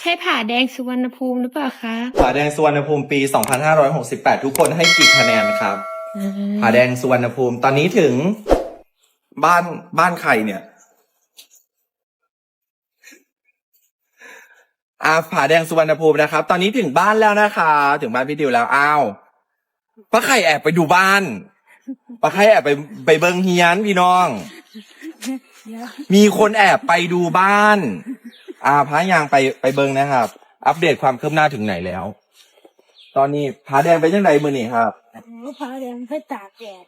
ใช่ผาแดงสุวรรณภูมิหรือเปล่าคะผาแดงสุวรรณภูมิปี 2568 ทุกคนให้กี่คะแนนครับ ผาแดงสุวรรณภูมิตอนนี้ถึงบ้านบ้านใครเนี่ยอ่าผาแดงสุวรรณภูมินะครับ ตอนนี้ถึงบ้านแล้วนะคะ ถึงบ้านพี่ดิวแล้วอ้าวป้าไข่แอบไปดูบ้านป้าไข่แอบไปไปเบิงเฮียนพี่น้อง มีคนแอบไปดูบ้าน อ่าพายางไปไปเบิงนะครับ อัปเดตความคืบหน้าถึงไหนแล้ว ตอนนี้ผาแดงไปยังไงมือนี่ครับพาแดงให้ตากแดด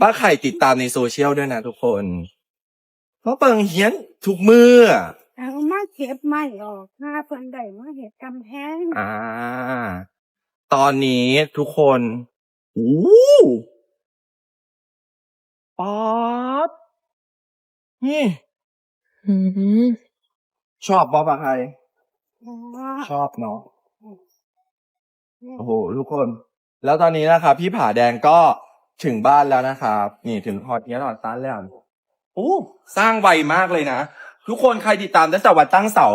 ป้าไข่ติดตามในโซเชียลด้วยนะทุกคนเพราะเปิงเฮียนทุกมือเอามาเก็บไม้ออกหน้าเพิ่นได้มาเห็ดกำแพงอ่า ตอนนี้ทุกคนอู้ป๊อปนี่อืม ชอบป๊อปอะใครอ๋อชอบเนาะโอ้โหทุกคน แล้วตอนนี้นะครับพี่ผาแดงก็ถึงบ้านแล้วนะครับ นี่ถึงฮอตเนี้ยหอดซันแล้วโอ้สร้างไวมากเลยนะ ทุกคนใครติดตามตั้งแต่วันตั้งเสา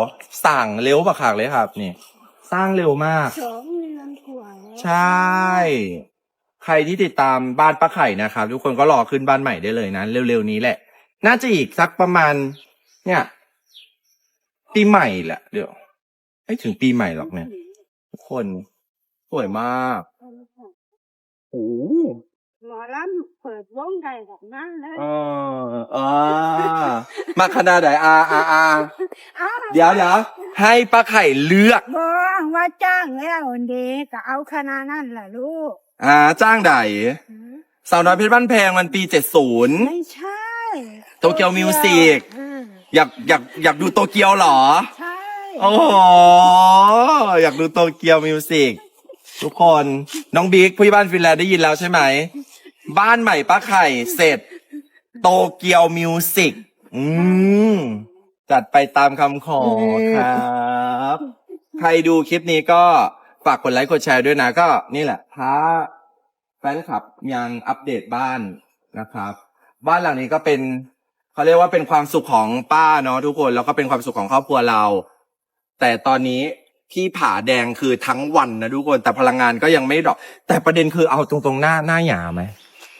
สั่งเร็วปะขากเลยครับ นี่ สร้างเร็วมากสองเดือนกว่าแล้วใช่ ใครที่ติดตามบ้านป้าไข่นะครับ ทุกคนก็รอขึ้นบ้านใหม่ได้เลยนะเร็วๆนี้แหละ น่าจะอีกสักประมาณ เนี่ย ปีใหม่แหละเดี๋ยวไม่ถึงปีใหม่หรอกเนี่ยทุกคนสวยมากโอ้โหหมอลำเปิดวงได้แบบนั้นเลยเออเออมาขนาดไหนอาอาอาอ้าวเดี๋ยวเดี๋ยวให้ป้าไข่เลือก บอกว่าจ้างแล้วเด็กก็เอาขนาดนั้นล่ะลูกอ่า จ้างใดหือสาวน้อยเพชรบ้านแพงมันปีเจ็ดศูนย์ไม่ใช่ โตเกียวมิวสิกอืม อยากอยากอยากดูโตเกียวเหรอ ใช่ โอ้โหอยากดูโตเกียวมิวสิกทุกคนน้องบิ๊กผู้ใหญ่บ้านฟินแลนด์ได้ยินแล้วใช่ไหม บ้านใหม่ป้าไข่เสร็จ โตเกียวมิวสิกอืมจัดไปตามคำขอครับ ใครดูคลิปนี้ก็ฝากกดไลค์กดแชร์ด้วยนะก็นี่แหละพาแฟนคลับยังอัปเดตบ้านนะครับ บ้านหลังนี้ก็เป็น เขาเรียกว่าเป็นความสุขของป้าเนาะทุกคนแล้วก็เป็นความสุขของครอบครัวเรา แต่ตอนนี้พี่ผาแดงคือทั้งวันนะทุกคนแต่พลังงานก็ยังไม่ดรอก แต่ประเด็นคือเอาตรงๆหน้าหน้าหยาไหม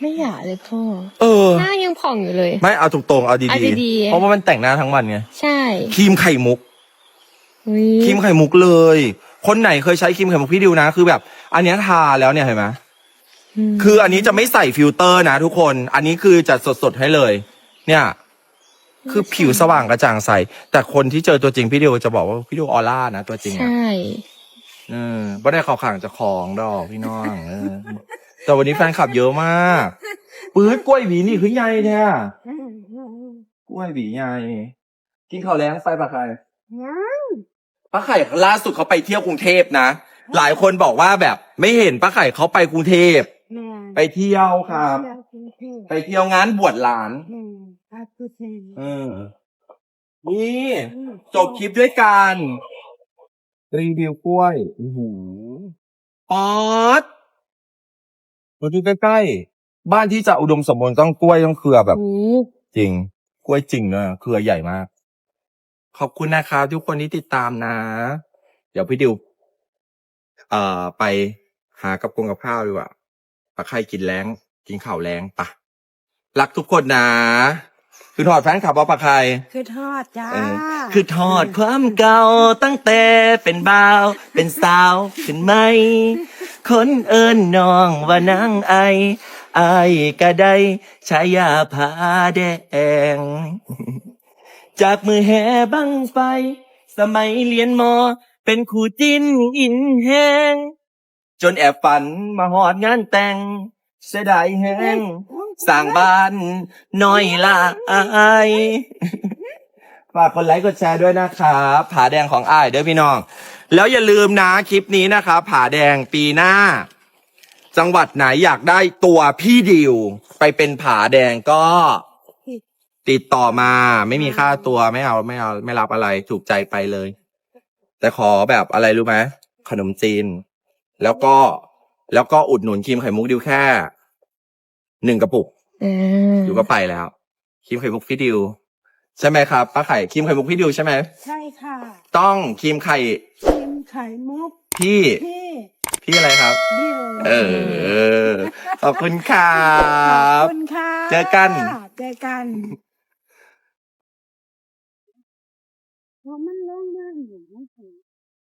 ไม่อยากเลยพ่อเออ หน้ายังผ่องอยู่เลย ไม่เอาตรงๆเอาเอาดีดีๆ ๆเพราะว่ามันแต่งหน้าทั้งวันไงใช่ครีมไข่มุก อุ๊ยครีมไข่มุกเลย คนไหนเคยใช้ครีมไข่มุกพี่ดิวนะ คือแบบ อันเนี้ยทาแล้วเนี่ยเห็นไหมมคืออันนี้จะไม่ใส่ฟิลเตอร์นะทุกคน อันนี้คือจะสดๆให้เลย เนี่ย คือผิวสว่างกระจ่างใส แต่คนที่เจอตัวจริงพี่ดิวจะบอกว่าพี่ดิวออร่านะตัวจริงใชอะ่เออไม่ได้ข่าวขังจะของดอกพี่น้องเออแต่วันนี้แฟนคลับเยอะมากปื๊ดกล้วยหวีนี่คือใหญ่แท้อืมอืมอืมกล้วยหวีใหญ่กินข้าวแล้งไฟปลาไข่ยังป้าไข่ล่าสุดเขาไปเที่ยวกรุงเทพนะ หลายคนบอกว่าแบบไม่เห็นป้าไข่เขาไปกรุงเทพแม่ไปเที่ยวครับเที่ยวกรุงเทพไปเที่ยวงานบวชหลานอืมอาตุ เทนเออ นี่อืมจบคลิปด้วยการรีวิวกล้วยโอ้โหป๊อดมาดูใกล้ๆบ้านที่จะอุดมสมบูรณ์ต้องกล้วยต้องเครือแบบโอ้จริง กล้วยจริงเนอะเครือใหญ่มาก ขอบคุณนะครับทุกคนที่ติดตามนะ เดี๋ยวพี่ดิว เอ่อ ไปหากับกงกับข้าวดีกว่าปลาไข่กินแรงกินข่าวแรงปะรักทุกคนนะ คือถอดแฟนคลับว่าปลาไข่คือทอดจ้าเออคือทอดความเก่าตั้งแต่เป็นบ่าว เป็นสาวขึ้นไหม คนเอิญน้องว่านางไอไอายก็ได้ฉายาผาแดง จากมือแห่บังไฟ สมัยเรียนมอ เป็นครูจิ้นอินแหงจนแอบฝันมาหอดงานแต่ง เสียดายแหง สร้างบ้านน้อยลายฝากคนไลค์กดแชร์ด้วยนะครับผาแดงของอ้ายเด้อพี่น้อง แล้วอย่าลืมนะคลิปนี้นะครับผาแดงปีหน้า จังหวัดไหนอยากได้ตัวพี่ดิว ไปเป็นผาแดงก็ ติดต่อมาไม่มีค่าตัวไม่เอาไม่เอาไม่รับอะไรถูกใจไปเลย แต่ขอแบบอะไรรู้ไหมขนมจีน แล้วก็แล้วก็อุดหนุนครีมไข่มุกดิวแค่ หนึ่งกระปุกอ่าดิวก็ไปแล้วครีมไข่มุกพี่ดิว ใช่ไหมครับป้าไข่ครีมไข่มุกพี่ดิวใช่ไหมใช่ค่ะต้องครีมไข่กินไข่มุกพี่พี่พี่อะไรครับดิวเออ ขอบคุณครัขอบ บคุณค่ะเจอกัน เจอกันเพราะมันร้องได้อยู่ไม่ถึง